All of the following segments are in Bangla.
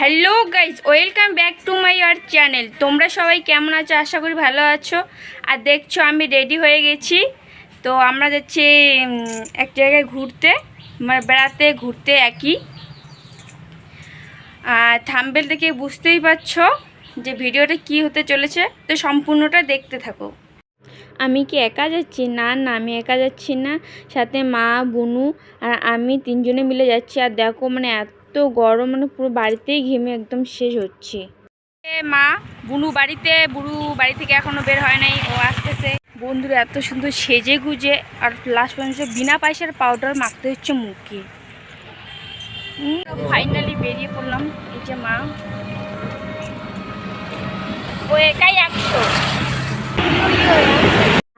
Hello guys welcome back to my year channel তোমরা সবাই কেমন আছো? আশা করি ভালো আছো। আর দেখছ, আমি রেডি হয়ে গেছি। তো আমরা যাচ্ছি এক জায়গায় ঘুরতে। মানে বেড়াতে ঘুরতে একই। আর থাম্বেল দেখে বুঝতেই পারছ যে ভিডিওটা কি হতে চলেছে। তো সম্পূর্ণটা দেখতে থাকো। আমি কি একা যাচ্ছি? না না, আমি একা যাচ্ছি না। সাথে মা, বুনু আর আমি তিনজনে মিলে যাচ্ছি। আর দেখো মানে এত গরম মানে পুরো বাড়িতেই ঘেমে একদম শেষ হচ্ছে। মা, বুনু বাড়িতে, বুড়ু বাড়ি থেকে এখনও বের হয় নাই, ও আসতেছে। বন্ধুরা, এত সুন্দর সেজে গুজে, আর লাস্ট পর্যন্ত বিনা পয়সার পাউডার মাখতে হচ্ছে মুখে। ফাইনালি বেরিয়ে পড়লাম, এই যে মা। ও একাই একশো।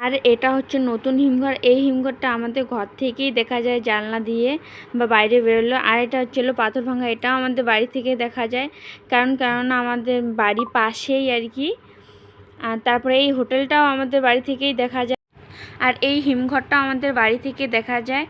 আর এটা হচ্ছে নতুন হিমঘর। এই হিমঘরটা আমাদের ঘর থেকেই দেখা যায় জানলা দিয়ে বা বাইরে বেরোলো। আর এটা হচ্ছিল পাথর ভাঙা। এটাও আমাদের বাড়ি থেকে দেখা যায়। কারণ কারণ আমাদের বাড়ি পাশেই আর কি। আর তারপরে এই হোটেলটাও আমাদের বাড়ি থেকেই দেখা যায়। আর এই হিমঘরটা আমাদের বাড়ি থেকে দেখা যায়।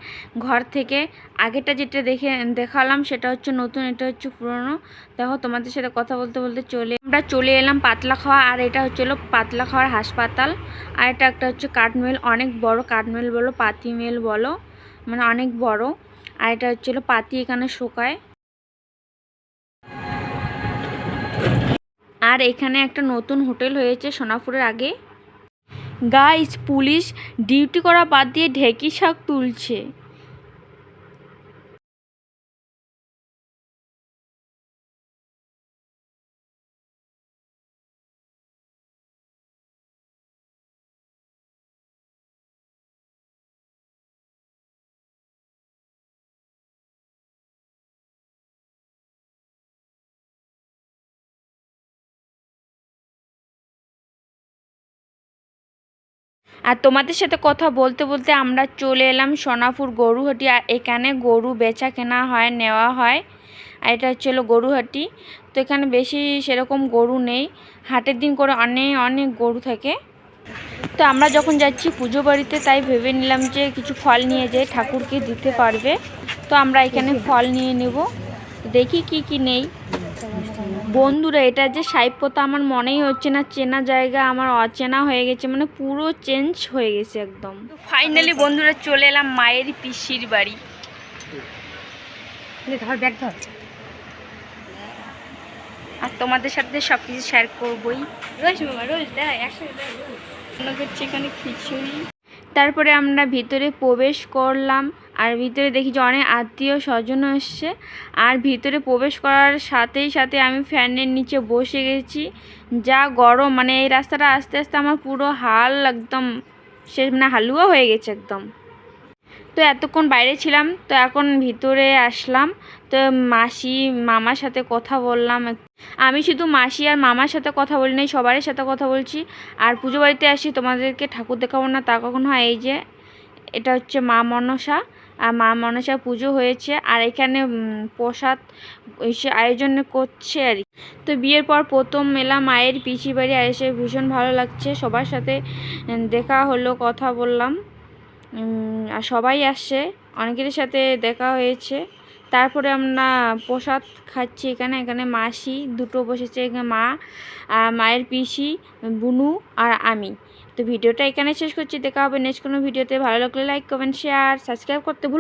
ঘর থেকে আগেটা যেটা দেখে, দেখালাম সেটা হচ্ছে নতুন, এটা হচ্ছে পুরনো। দেখো তোমাদের সাথে কথা বলতে বলতে চলে, আমরা চলে এলাম পাতলা খাওয়া, আর এটা হচ্ছিল পাতলা খাওয়ার হাসপাতাল। আর এটা একটা হচ্ছে কাঠমিল, অনেক বড় কাঠমিল বলো পাতি মিল বলো মানে অনেক বড়। আর এটা হচ্ছিল পাতি এখানে শুকায়। আর এখানে একটা নতুন হোটেল হয়েছে সোনাপুরের আগে। গাইস পুলিশ ডিউটি করা বাদ দিয়ে ঢেঁকি শাক তুলছে। আর তোমাদের সাথে কথা বলতে বলতে আমরা চলে এলাম সোনাপুর গরুহাটি আর এখানে গরু বেচা কেনা হয় নেওয়া হয়। আর এটা হচ্ছে হলো গরুহাটি। তো এখানে বেশি সেরকম গরু নেই। হাটের দিন করে অনেক অনেক গরু থাকে। তো আমরা যখন যাচ্ছি পুজো বাড়িতে তাই ভেবে নিলাম যে কিছু ফল নিয়ে যাই ঠাকুরকে দিতে পারবে। তো আমরা এখানে ফল নিয়ে নেব। দেখি কি কি নেই। বন্ধুরা এটা যে সাইপোতা আমার মনেই হচ্ছে না চেনা জায়গা আমার অচেনা হয়ে গেছে মানে পুরো চেঞ্জ হয়ে গেছে একদম। ফাইনালি বন্ধুরা চলে এলাম মায়ের পিসির বাড়ি। ধর ব্যাগ ধর। আর তোমাদের সাথে সব কিছু শেয়ার করবোই। রোজ মামা রোজ দেখ একসাথে এখানে খিচুড়ি। তারপরে আমরা ভিতরে প্রবেশ করলাম। আর ভিতরে দেখি যে অনেক আত্মীয় স্বজন এসছে। আর ভিতরে প্রবেশ করার সাথেই সাথে আমি ফ্যানের নিচে বসে গেছি। যা গরম মানে এই রাস্তাটা আস্তে আস্তে আমার পুরো হাল একদম সে মানে হালুয়া হয়ে গেছে একদম। তো এতক্ষণ বাইরে ছিলাম, তো এখন ভিতরে আসলাম। তো মাসি, মামার সাথে কথা বললাম। আমি শুধু মাসি আর মামার সাথে কথা বলি নাই, সবারই সাথে কথা বলছি। আর পুজো বাড়িতে আসি, তোমাদেরকে ঠাকুর দেখাবো না তা কখন হয় এই যে, এটা হচ্ছে মা মনসা। আর মা মনসা পুজো হয়েছে আর এখানে প্রসাদ আয়োজন করছে আর। তো বিয়ের পর প্রথম মেলা মায়ের পিসি বাড়ি আর এসে ভীষণ ভালো লাগছে। সবার সাথে দেখা হলো, কথা বললাম আর সবাই আসছে, অনেকের সাথে দেখা হয়েছে। তারপরে আমরা প্রসাদ খাচ্ছি এখানে এখানে মাসি, দুটো বসেছে এখানে মা মায়ের পিসি, বুনু আর আমি। তো ভিডিওটা এখানে শেষ করছি। দেখা হবে নেক্সট কোনো ভিডিওতে। ভালো লাগলে লাইক কমেন্ট শেয়ার সাবস্ক্রাইব করতে ভুলো